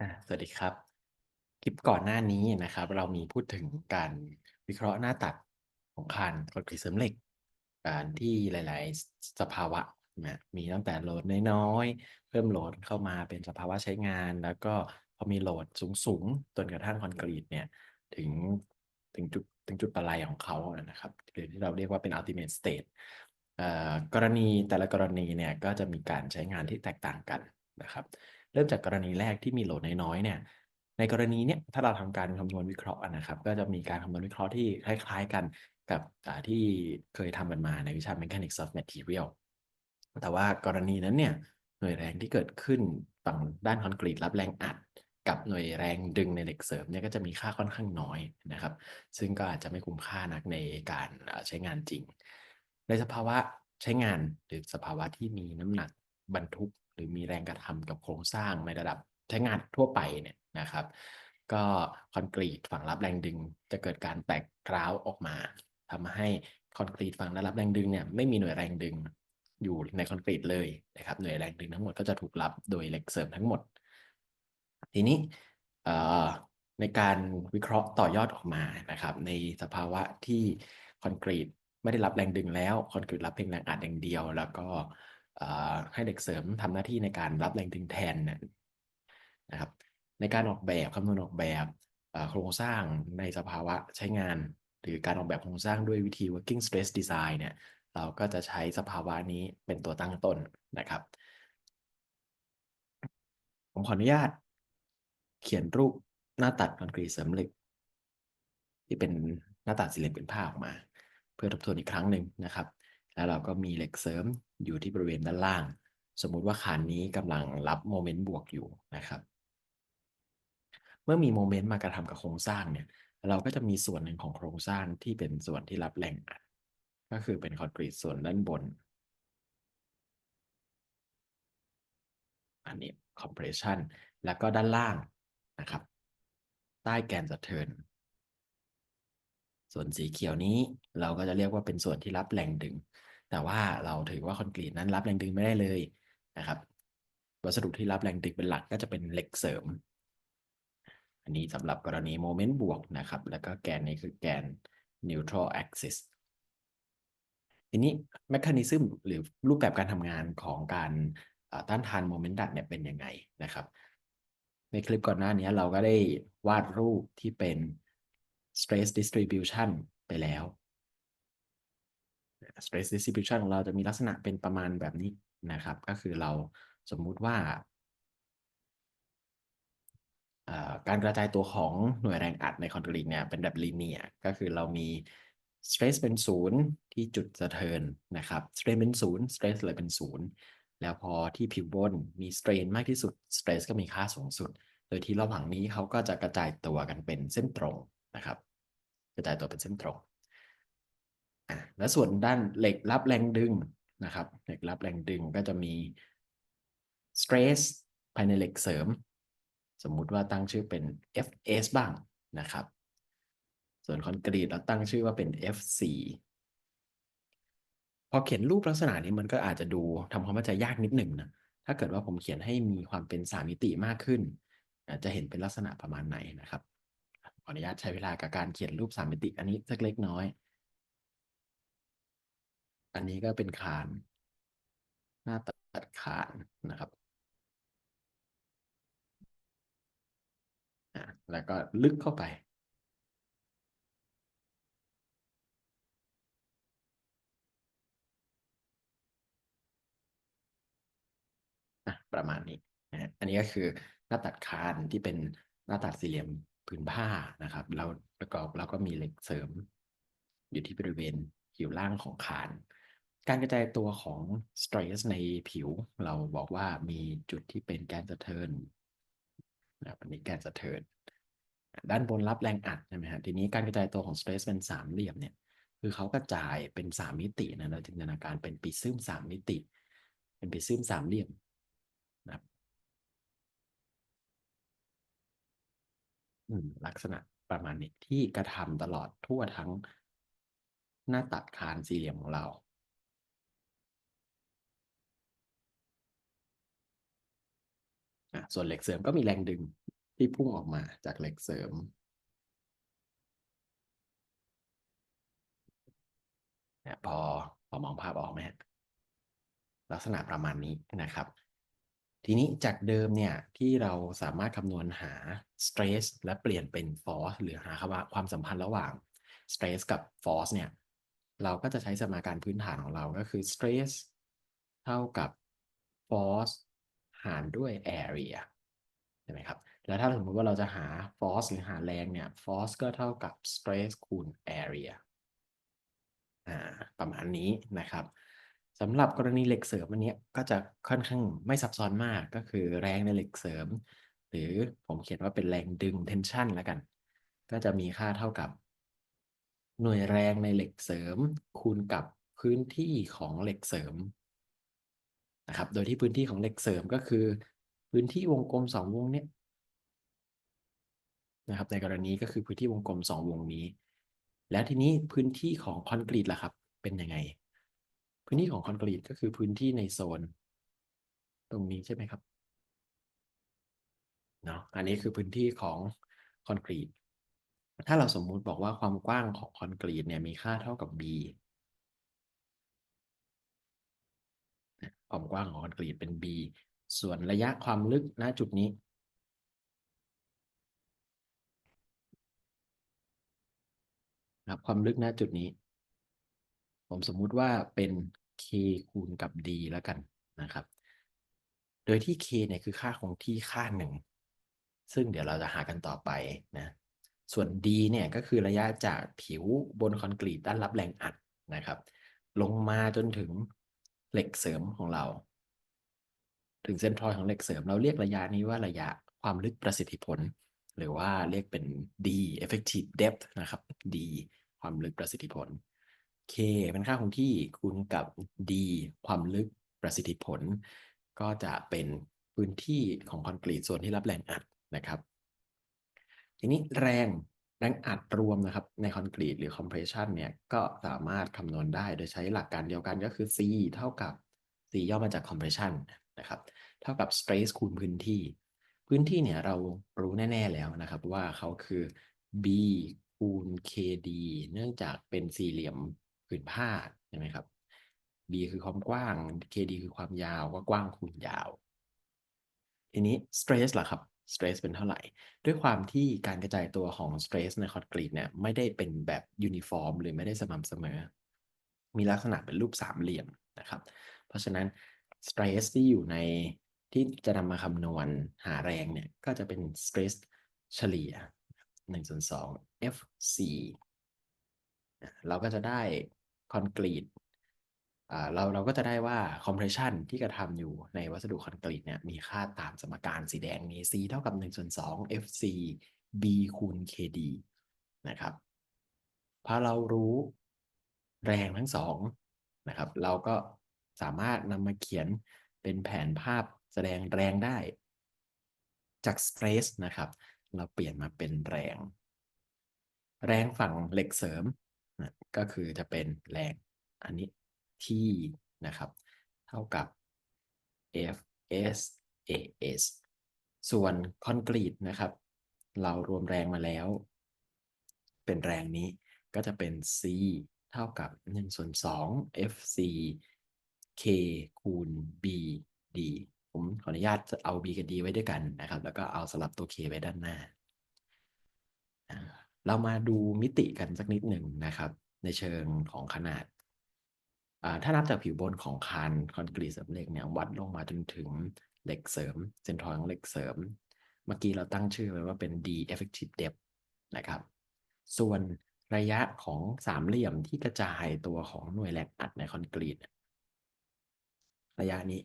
อ่าสวัสดีครับ คลิปก่อนหน้านี้นะครับ เรามีพูดถึงการวิเคราะห์หน้าตัดของคานคอนกรีตเสริมเหล็กการที่หลาย ๆ สภาวะนะมีตั้งแต่โหลดน้อย ๆ เพิ่มโหลดเข้ามาเป็นสภาวะใช้งาน แล้วก็พอมีโหลดสูง ๆ จนกระทั่งคอนกรีตเนี่ยถึงถึงจุดถึงจุดปลายของเขานะครับหรือที่เราเรียกว่าเป็น ultimate state เอ่อกรณีแต่ละกรณีเนี่ยก็จะมีการใช้งานที่แตกต่างกันนะครับ เริ่มจากกรณีแรกที่มีโหลดน้อยๆเนี่ยในกรณีเนี้ยถ้าเราทำการคำนวณวิเคราะห์นะครับ ก็จะมีการคำนวณวิเคราะห์ที่คล้ายๆกันกับที่เคยทำกันมาในวิชา Mechanics of Material แต่ว่ากรณีนั้นเนี่ยหน่วยแรงที่เกิดขึ้นฝั่งด้านคอนกรีตรับแรงอัด กับหน่วยแรงดึงในเหล็กเสริมเนี่ยก็จะมีค่าค่อนข้างน้อยนะครับ ซึ่งก็อาจจะไม่คุ้มค่านักในการใช้งานจริง ในสภาวะใช้งานหรือสภาวะที่มีน้ำหนักบรรทุก รือมีแรงกระทำกับโครงสร้างในระดับใช้งานทั่วไปเนี่ยนะครับ ก็คอนกรีตฝั่งรับแรงดึง จะเกิดการแตกร้าวออกมาทำให้คอนกรีตฝั่งได้รับแรงดึงเนี่ยไม่มีหน่วยแรงดึงอยู่ในคอนกรีตเลยนะครับหน่วยแรงดึงทั้งหมดก็จะถูกรับโดยเหล็กเสริมทั้งหมด ทีนี้ในการวิเคราะห์ต่อยอดออกมานะครับ ในสภาวะที่คอนกรีตไม่ได้รับแรงดึงแล้วคอนกรีตรับเพียงแรงอัดอย่างเดียว แล้วก็ ให้เหล็กเสริมทำหน้าที่ในการรับแรงดึงแทนเนี่ยนะครับ ในการออกแบบคำนวณออกแบบโครงสร้างในสภาวะใช้งาน หรือการออกแบบโครงสร้างด้วยวิธี working stress design เนี่ยเราก็จะใช้สภาวะนี้เป็นตัวตั้งต้นนะครับ ผมขออนุญาต เขียนรูปหน้าตัดคอนกรีตเสริมเหล็ก ที่เป็นหน้าตัดสี่เหลี่ยมผืนผ้าออกมา เพื่อทบทวนอีกครั้งหนึ่งนะครับ แล้วเราก็มีเหล็กเสริมอยู่ที่บริเวณด้านล่าง สมมุติว่าคานนี้กำลังรับโมเมนต์บวกอยู่นะครับ เมื่อมีโมเมนต์มากระทำกับโครงสร้างเนี่ย เราก็จะมีส่วนหนึ่งของโครงสร้างที่เป็นส่วนที่รับแรงอัดก็คือเป็นคอนกรีตส่วนด้านบน อันนี้ compression แล้วก็ด้านล่างนะครับ ใต้แกนสะเทินส่วนสีเขียวนี้เราก็จะเรียกว่าเป็นส่วนที่รับแรงดึง แต่ว่าเราถือว่าคอนกรีตนั้นรับแรงดึงไม่ได้เลยนะครับ วัสดุที่รับแรงดึงเป็นหลักก็จะเป็นเหล็กเสริม อันนี้สำหรับกรณีโมเมนต์บวกนะครับ แล้วก็แกนนี้คือแกน neutral axis ทีนี้แมคานิซึมหรือรูปแบบการทำงานของการต้านทานโมเมนต์ดัดเนี่ยเป็นยังไงนะครับ ในคลิปก่อนหน้านี้เราก็ได้วาดรูปที่เป็น stress distribution ไปแล้ว stress distribution ของเราจะมีลักษณะเป็นประมาณแบบนี้นะครับ ก็คือเราสมมุติว่าการกระจายตัวของหน่วยแรงอัดในคอนกรีตเนี่ยเป็นแบบลีเนียก็คือเรามี stress เป็นศูนย์ที่จุดสะเทินนะครับ strain เป็นศูนย์ stress เลยเป็นศูนย์แล้วพอที่ผิวบนมี strain มากที่สุด stress ก็มีค่าสูงสุด โดยที่ระหว่างนี้เขาก็จะกระจายตัวกันเป็นเส้นตรงนะครับ กระจายตัวเป็นเส้นตรง และส่วนด้านเหล็กรับแรงดึงนะครับ เหล็กรับแรงดึงก็จะมี stress ภายในเหล็กเสริม สมมุติว่าตั้งชื่อเป็น Fs บ้างนะครับ ส่วนคอนกรีตเราตั้งชื่อว่าเป็น F4 พอเขียนรูปลักษณะนี้มันก็อาจจะดูทำความเข้าใจยากนิดหนึ่งนะ ถ้าเกิดว่าผมเขียนให้มีความเป็นสามมิติมากขึ้น จะเห็นเป็นลักษณะประมาณไหนนะครับ ขออนุญาตใช้เวลากับการเขียนรูปสามมิติอันนี้สักเล็กน้อย อันนี้ก็เป็นคาน หน้าตัดคานนะครับแล้วก็ลึกเข้าไป ประมาณนี้ อันนี้ก็คือหน้าตัดคานที่เป็นหน้าตัดสี่เหลี่ยมผืนผ้านะครับ เราประกอบแล้วก็มีเหล็กเสริม อยู่ที่บริเวณผิวล่างของคาน การกระจายตัวของสเตรสในผิว เราบอกว่ามีจุดที่เป็นแกนสะเทินนะอันนี้แกนสะเทินด้านบนรับแรงอัดใช่ไหมฮะทีนี้การกระจายตัวของสเตรสเป็นสามเหลี่ยมเนี่ยคือเขากระจายเป็นสามมิตินะเราจินตนาการเป็นปีซึมสามมิติ เป็นปีซึมสามเหลี่ยมนะครับลักษณะประมาณนี้ที่กระทำตลอดทั่วทั้งหน้าตัดคานสี่เหลี่ยมของเรา ส่วนเหล็กเสริมก็มีแรงดึงที่พุ่งออกมาจากเหล็กเสริมเนี่ยพอพอมองภาพออกไหมลักษณะประมาณนี้นะครับ ทีนี้จากเดิมเนี่ยที่เราสามารถคำนวณหา stress และเปลี่ยนเป็น force หรือหาคำว่าความสัมพันธ์ระหว่าง stress กับ force เนี่ยเราก็จะใช้สมการพื้นฐานของเราก็คือ stress เท่ากับ force หารด้วย area ใช่ไหมครับ แล้วถ้าสมมติว่าเราจะหา force หรือหาแรงเนี่ย force ก็เท่ากับ stress คูณ area ประมาณนี้นะครับสำหรับกรณีเหล็กเสริมอันนี้ก็จะค่อนข้างไม่ซับซ้อนมากก็คือแรงในเหล็กเสริม หรือผมเขียนว่าเป็นแรงดึง tension แล้วกัน ก็จะมีค่าเท่ากับ หน่วยแรงในเหล็กเสริม คูณกับพื้นที่ของเหล็กเสริม นะครับ โดยที่พื้นที่ของเหล็กเสริมก็คือ พื้นที่วงกลมสองวงเนี้ยนะครับ ในกรณีก็คือพื้นที่วงกลมสองวงนี้ แล้วทีนี้พื้นที่ของคอนกรีตล่ะครับ เป็นยังไง พื้นที่ของคอนกรีตก็คือพื้นที่ในโซน ตรงนี้ใช่ไหมครับเนาะอันนี้คือพื้นที่ของคอนกรีต ถ้าเราสมมุติบอกว่าความกว้างของคอนกรีตเนี่ยมีค่าเท่ากับ b ความกว้างของคอนกรีตเป็น b ส่วนระยะความลึกณจุดนี้ ครับความลึกณจุดนี้ ผมสมมุติว่าเป็น k คูณกับ d แล้วกันนะครับ โดยที่ k เนี่ยคือค่าคงที่ค่าหนึ่งซึ่งเดี๋ยวเราจะหากันต่อไปนะ ส่วน d เนี่ยก็คือระยะจากผิวบนคอนกรีตด้านรับแรงอัดนะครับ ลงมาจนถึง เหล็กเสริมของเรา ถึงเส้นทรอยของเหล็กเสริม เราเรียกระยะนี้ว่าระยะความลึกประสิทธิผล หรือว่าเรียกเป็น d effective depth นะครับ d ความลึกประสิทธิผล k เป็นค่าคงที่คูณกับ d ความลึกประสิทธิผล ก็จะเป็นพื้นที่ของคอนกรีตส่วนที่รับแรงอัดนะครับ ทีนี้แรง แรงอัดรวมนะครับในคอนกรีตหรือ compression เนี่ยก็สามารถคำนวณได้โดยใช้หลักการเดียวกันก็คือ c เท่ากับ c ย่อมาจาก compression นะครับเท่ากับ stress คูณพื้นที่ พื้นที่เนี่ยเรารู้แน่ ๆแล้วนะครับว่าเขาคือ b คูณ kd เนื่องจากเป็นสี่เหลี่ยมผืนผ้าใช่ไหมครับ b คือความกว้าง kd คือความยาวก็กว้างคูณยาว ทีนี้ stress ล่ะครับ stress เป็นเท่าไหร่ ด้วยความที่การกระจายตัวของ stress ในคอนกรีตเนี่ยไม่ได้เป็นแบบยูนิฟอร์ม หรือไม่ได้สม่ำเสมอ มีลักษณะเป็นรูปสามเหลี่ยมนะครับ เพราะฉะนั้น stress ที่อยู่ในที่จะนำมาคำนวณหาแรงเนี่ยก็จะเป็น stress เฉลี่ย1ส่วน2 FC เราก็จะได้คอนกรีต เราเราก็จะได้ว่า compression ที่กระทำอยู่ในวัสดุคอนกรีตเนี่ยมีค่าตามสมการสีแดงนี้ C เท่ากับ1ส่วน2 FC B คูณ KD นะครับพอเรารู้แรงทั้งสองนะครับ เราก็สามารถนำมาเขียนเป็นแผนภาพแสดงแรงได้ จาก stress นะครับ เราเปลี่ยนมาเป็นแรง แรงฝั่งเหล็กเสริมนะก็คือจะเป็นแรงอันนี้ ที่นะครับ เท่ากับ Fs As ส่วนคอนกรีตนะครับ เรารวมแรงมาแล้ว เป็นแรงนี้ก็จะเป็น C เท่ากับ1ส่วน2 Fc K คูณ B D ผมขออนุญาตเอา B กับ D ไว้ด้วยกันนะครับ แล้วก็เอาสลับตัว K ไว้ด้านหน้า เรามาดูมิติกันสักนิดหนึ่งนะครับ ในเชิงของขนาด ถ้านับจากผิวบนของคานคอนกรีตเสริมเหล็กเนี่ยวัดลงมาจนถึงเหล็กเสริมเส้นทอยของเหล็กเสริม เมื่อกี้เราตั้งชื่อไว้ว่าเป็น D effective depth นะครับ ส่วนระยะของสามเหลี่ยมที่กระจายตัวของหน่วยแรงอัดในคอนกรีตระยะนี้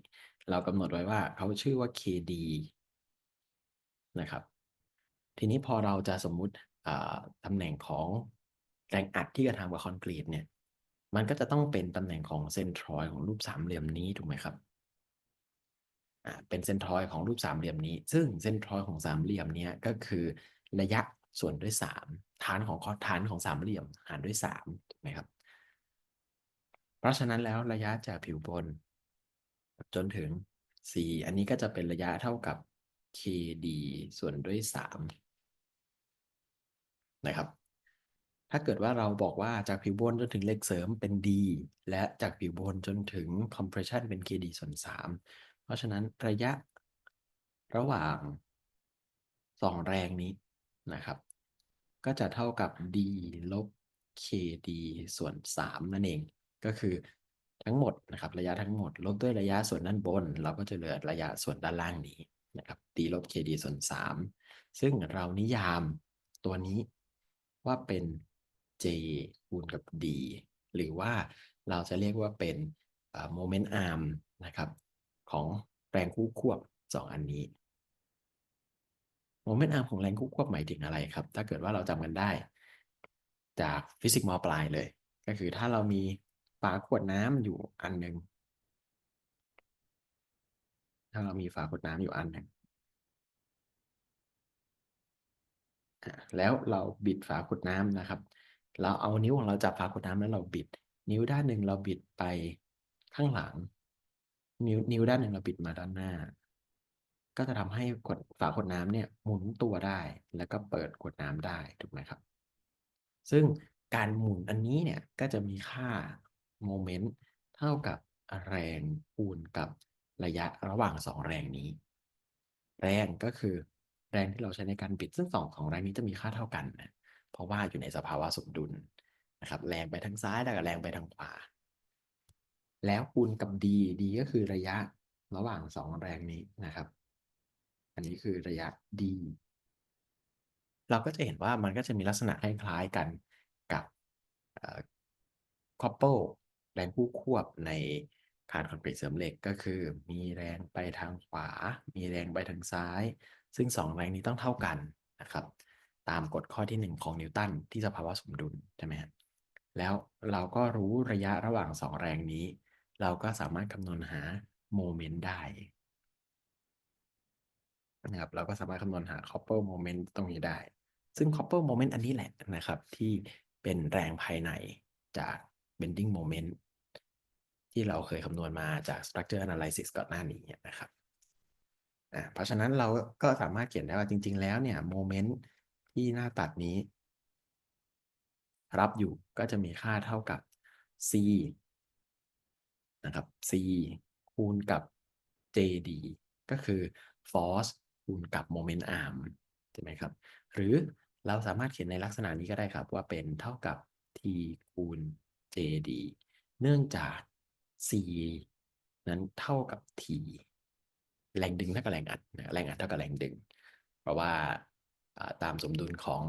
เรากำหนดไว้ว่าเขาชื่อว่า KD นะครับ ทีนี้พอเราจะสมมุติตำแหน่งของแรงอัดที่กระทำกับคอนกรีตเนี่ย มันก็จะต้องเป็นตำแหน่งของเซนทรอยของรูปสามเหลี่ยมนี้ถูกไหมครับอ่าเป็นเซนทรอยของรูปสามเหลี่ยมนี้ ซึ่งเซนทรอยของสามเหลี่ยมนี้ก็คือระยะส่วนด้วย 3 ฐานของข้อฐานของสามเหลี่ยมหารด้วย3ถูกไหมครับ เพราะฉะนั้นแล้วระยะจากผิวบน จนถึง C อันนี้ก็จะเป็นระยะเท่ากับ KD ส่วนด้วย3นะครับ ถ้าเกิดว่าเราบอกว่าจากผิวบนจนถึงเหล็กเสริมเป็น D และจากผิวบนจนถึง compression เป็น KD ส่วน 3 เพราะฉะนั้นระยะระหว่าง 2 แรงนี้นะครับ ก็จะเท่ากับ D ลบ KD ส่วน 3 นั่นเอง ก็คือทั้งหมดนะครับ ระยะทั้งหมด ลบด้วยระยะส่วนด้านบน เราก็จะเหลือระยะส่วนด้านล่างนี้นะครับ D ลบ KD ส่วน 3 ซึ่งเรานิยามตัวนี้ว่าเป็น J คูณกับ D หรือว่าเราจะเรียกว่าเป็น moment arm นะครับของแรงคู่ควบ 2 อันนี้ moment arm ของแรงคู่ควบหมายถึงอะไรครับ ถ้าเกิดว่าเราจำกันได้ จากฟิสิกส์มปลายเลย ก็คือถ้าเรามีฝาขวดน้ำอยู่อันหนึ่งถ้าเรามีฝาขวดน้ำอยู่อันหนึ่งแล้วเราบิดฝาขวดน้ำนะครับ เราเอานิ้วของเราจับฝาขวดน้ำแล้วเราบิด นิ้วด้านหนึ่งเราบิดไปข้างหลัง นิ้วนิ้วด้านหนึ่งเราบิดมาด้านหน้า ก็จะทำให้ขวดฝาขวดน้ำเนี่ยหมุนตัวได้ แล้วก็เปิดขวดน้ำได้ถูกไหมครับ ซึ่งการหมุนอันนี้เนี่ยก็จะมีค่าโมเมนต์เท่ากับแรงคูณกับระยะระหว่างสองแรงนี้ แรงก็คือแรงที่เราใช้ในการบิดซึ่งสองของแรงนี้จะมีค่าเท่ากันนะ เพราะว่าอยู่ในสภาวะสมดุลนะครับ แรงไปทางซ้ายแล้วก็แรงไปทางขวา แล้วคูณกับ d d ก็คือระยะระหว่างสองแรงนี้นะครับ อันนี้คือระยะ d เราก็จะเห็นว่ามันก็จะมีลักษณะคล้ายๆกันกับคอปเปิลแรงคู่ควบในคานคอนกรีตเสริมเหล็กก็คือ มีแรงไปทางขวา มีแรงไปทางซ้าย ซึ่ง 2 แรงนี้ต้องเท่ากันนะครับ ตามกฎข้อที่ 1 ของนิวตันที่สภาวะสมดุลใช่ไหมครับแล้วเราก็รู้ระยะระหว่าง 2 แรงนี้ เราก็สามารถคำนวณหาโมเมนต์ได้นะครับเราก็สามารถคำนวณหา couple moment ตรงนี้ได้ ซึ่ง couple moment อันนี้แหละนะครับ ที่เป็นแรงภายในจาก bending moment ที่เราเคยคำนวณมาจาก structure analysis ก่อนหน้านี้นะครับเพราะฉะนั้นเราก็สามารถเขียนได้ว่าจริง ๆ แล้วเนี่ยโมเมนต์ ที่หน้าตัดนี้ รับอยู่ก็จะมีค่าเท่ากับ c นะครับ c คูณกับ jd ก็คือ force คูณกับ moment arm ใช่ไหมครับ หรือเราสามารถเขียนในลักษณะนี้ก็ได้ครับว่าเป็นเท่ากับ t คูณ jd เนื่องจาก c นั้นเท่ากับ t แรงดึงเท่ากับแรงอัดแรงอัดเท่ากับแรงดึง เพราะว่า ตามสมดุลของ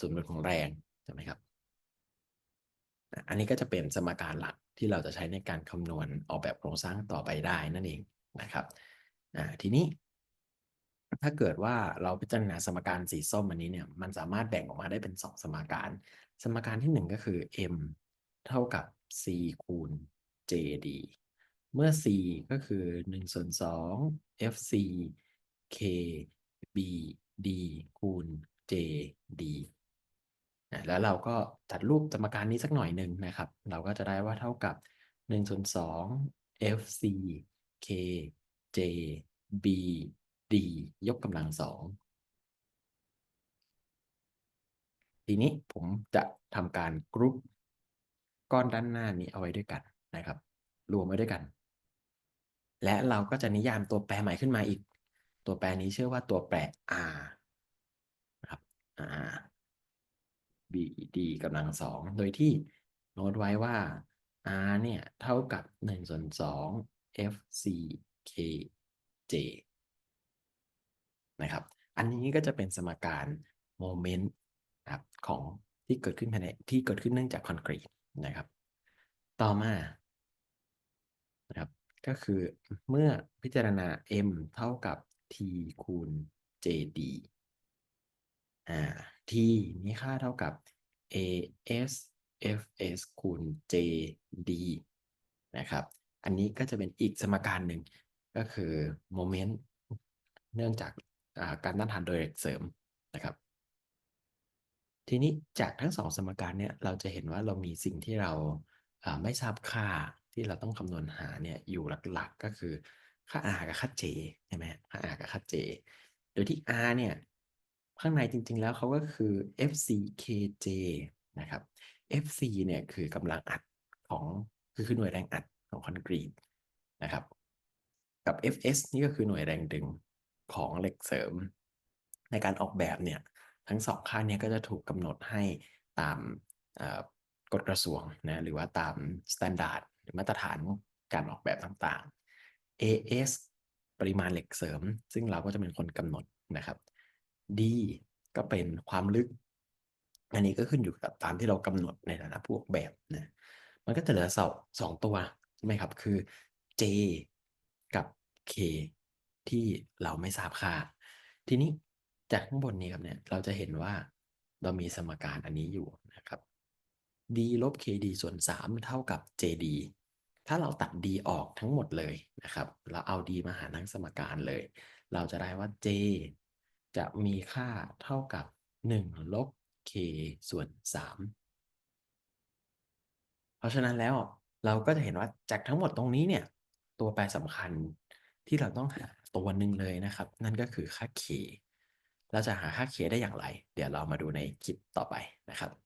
สมดุลของแรงใช่ไหมครับ อันนี้ก็จะเป็นสมการหลักที่เราจะใช้ในการคำนวณออกแบบโครงสร้างต่อไปได้นั่นเองนะครับทีนี้ ถ้าเกิดว่าเราพิจารณาสมการสีส้มอันนี้เนี่ยมันสามารถแบ่งออกมาได้เป็น 2 สมการ สมการที่ 1 ก็คือ m เท่ากับ c คูณ jd เมื่อ c ก็คือ1ส่วน2 fc k b d คูณ j d แล้วเราก็จัดรูปสมการนี้สักหน่อยหนึ่งนะครับ เราก็จะได้ว่าเท่ากับ1ส่วน2 fc k j b d ยกกำลังสองทีนี้ผมจะทำการกรุ๊ปก้อนด้านหน้านี้เอาไว้ด้วยกันนะครับ รวมไว้ด้วยกัน และเราก็จะนิยามตัวแปรใหม่ขึ้นมาอีก ตัวแปรนี้ชื่อว่าตัวแปร r นะครับ r b d กำลังสองโดยที่โน้ตไว้ว่า r เนี่ย เท่ากับ1ส่วน2 f c k j นะครับ อันนี้ก็จะเป็นสมการโมเมนต์ครับของที่เกิดขึ้นภายในที่เกิดขึ้นเนื่องจากคอนกรีตนะครับ ต่อมานะครับก็คือเมื่อพิจารณา m เท่ากับ t คูณ jd อ่า t มีค่าเท่ากับ as fs คูณ jd นะครับ อันนี้ก็จะเป็นอีกสมการหนึ่งก็คือโมเมนต์เนื่องจากการต้านทานโดยเสริมนะครับ ทีนี้จากทั้งสองสมการเนี่ยเราจะเห็นว่าเรามีสิ่งที่เราไม่ทราบค่าที่เราต้องคำนวณหาเนี่ยอยู่หลักๆ ก็คือ ค่า r กับค่า j ใช่ไหมค่า r กับค่า j โดยที่ r เนี่ย ข้างในจริง ๆ แล้วเขาก็คือ fckj นะครับ fc เนี่ยคือกำลังอัดของคือคือหน่วยแรงอัดของคอนกรีตนะครับ กับ fs นี่ก็คือหน่วยแรงดึงของเหล็กเสริม ในการออกแบบเนี่ย ทั้งสองค่าเนี้ก็จะถูกกำหนดให้ตามกฎกระทรวงนะหรือว่าตามมาตรฐานหรือมาตรฐานการออกแบบต่างๆ AS ปริมาณเหล็กเสริม ซึ่งเราก็จะเป็นคนกำหนดนะครับ D ก็เป็นความลึก อันนี้ก็ขึ้นอยู่กับตามที่เรากำหนดในฐานะผู้ออกแบบนะมันก็จะเหลือสองสองตัวใช่ไหมครับ คือ J กับ K ที่เราไม่ทราบค่า ทีนี้จากข้างบนนี้ครับเนี่ยเราจะเห็นว่าเรามีสมการอันนี้อยู่นะครับ d ลบ kd ส่วน 3 เท่ากับ jd ถ้าเราตัด d ออกทั้งหมดเลยนะครับเราเอา d มาหารทั้งสมการเลย เราจะได้ว่า j จะมีค่าเท่ากับ 1 ลบ k ส่วน 3 เพราะฉะนั้นแล้วเราก็จะเห็นว่าจากทั้งหมดตรงนี้เนี่ย ตัวแปรสำคัญที่เราต้องหาตัวหนึ่งเลยนะครับ นั่นก็คือค่า k เราจะหาค่า k ได้อย่างไร เดี๋ยวเรามาดูในคลิปต่อไปนะครับ